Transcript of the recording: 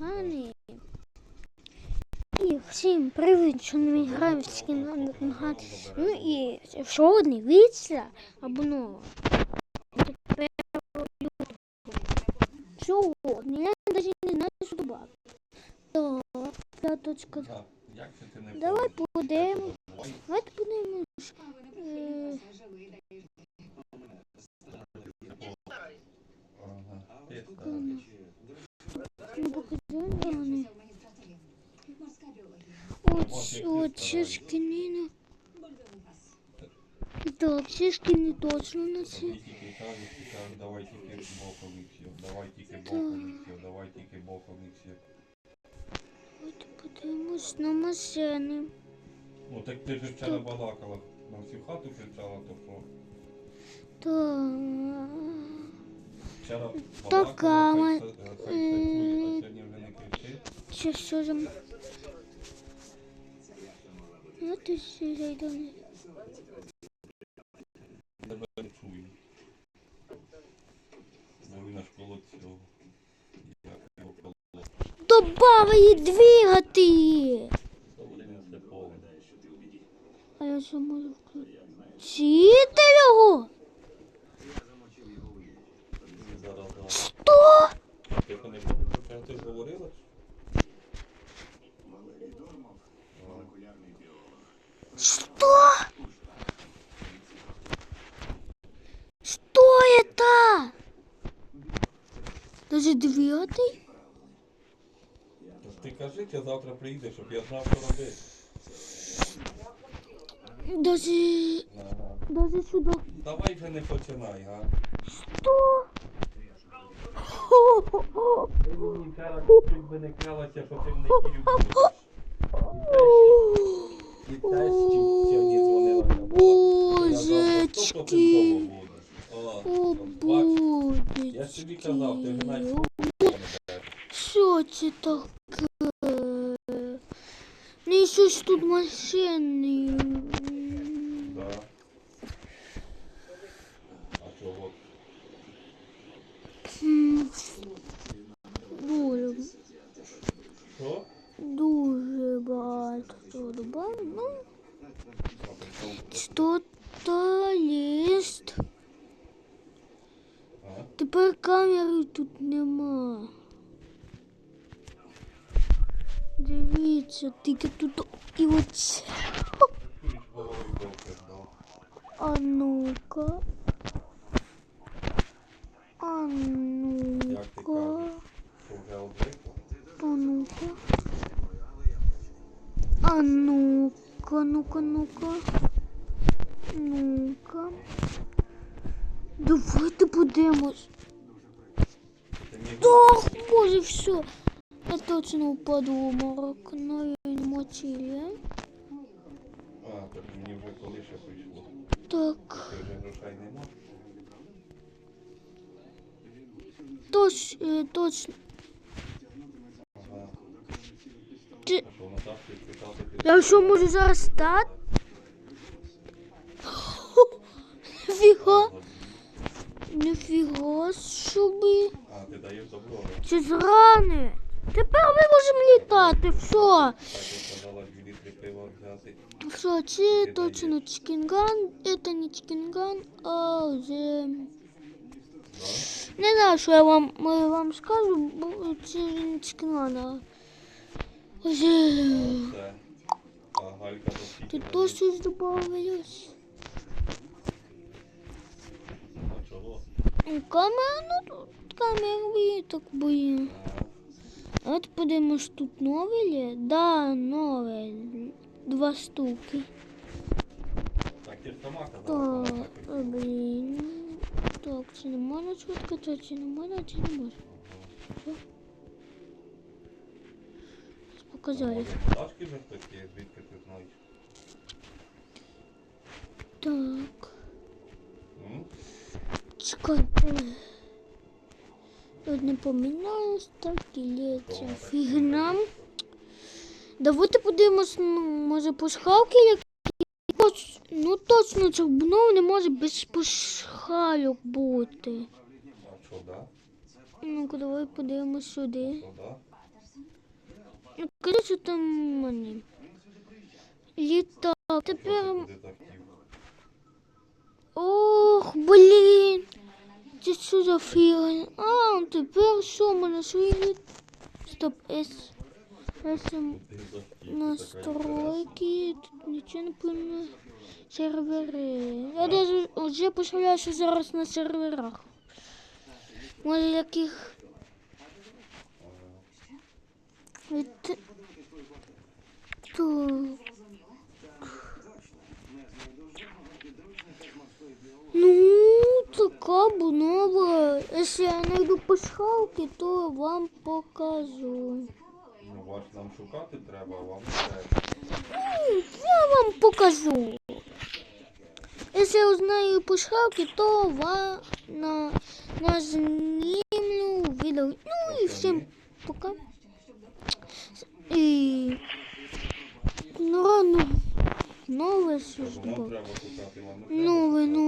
Гани. І всім привіт, що не граємо в скін Ну і сьогодні віця або нова. Тепер. Сьогодні я навіть не знаю, що добавити. Так, п'яточка. Давай будемо. От, от, шишкінина. Так, шишкіни точно на це. Тобі тільки кажуть, і кажуть, давай тільки боком і все, давай тільки боком і все, давай тільки боком і все. От подивимось на машини. Ну так ти ж вчора балакала, на всю хату кричала, то що? Так. Вчора Така балакала, ма- хай се- хай сексує, а сьогодні вже не кричи. Ще що ж? Ну ти ще його коло. Добавили двигати. А я що можу включити? Чити його? Що? Ти не говорила? Что? Что это? Даже? Тож ти кажи, ти завтра приїдеш, щоб я знав, що робити. Даже, Ага. даже сюда. Давай вже не починай, га. Что? Ти мені вчора чуть би не клялася, що ти в неділю будеш. І тестів сьогодні дзвонила. Божечки. О, О, Я ж тобі казав, ти вже навіть божечки. не береш. Що це таке? Ну щось тут машини. Да. А чого? М, Дуже, Що? дуже багато хто добавив. Ну, А при чому тут? що-то є. А? Тепер камери тут нема. Дивіться, тільки тут і оце. Чуєш, голови довше здав. А ну-ка. А Як ну-ка, ну-ка, ну-ка. Ну-ка. Давайте подивимось. Ти мені Так, боже, все. Я точно упаду в обморок. Навіть мочили. А, то ж мені вже коли ще прийшло. Так, Ти вже грошей нема? точ, е, точно. Ти, А що, Наташки спитати ти? я що можу зараз стати? Ніфіга, ніфіга собі. А, ти даєш добро, да? Це зране. Тепер ми можемо літати, все. Так, ти сказала дві літри пива взяти. Все, це точно чикінган, це не чикінган, а вже... Да? Не знаю, що я вам, я вам скажу, бо це не чикінган, а... Вже... Це. А Галька до скільки Тут дає? то щось добавилось. А чого? Камера, ну тут камери так бої. А, От подивимось, тут нове є? Да, нове. Два штуки. Так ти ж сама казала, Так, що вона так а, блін. Так, це не можна швидко, це чи не можна, чи не можна. Що? Може, Наташки вже хтось є, звідки ти знаєш? Так, чекайте. Тут не і є ця фігня. Давайте подивимось, ну, може, пасхалки які. Ну точно це обнов не може без пасхалок бути. А що, да? Ну-ка, давай подивимось сюди. То, да? Ну, Коротше, там мені. Літак. Тепер. Детектив. Ох, блін. Це що за фігня? А, тепер що, в мене свої літ... Стоп, С. С Детектив. настройки. Тут нічого не повинно. Сервери. Я даже вже представляю, що зараз на серверах. Може яких. Від... Так. Ну, така будова. Якщо я знайду пасхалки, то вам покажу. Ну, ваш нам шукати треба, а вам не треба. Я вам покажу. Якщо я узнаю пасхалки, то вам на, на знімлю відео. Ну і всім пока. Завжди. Новину.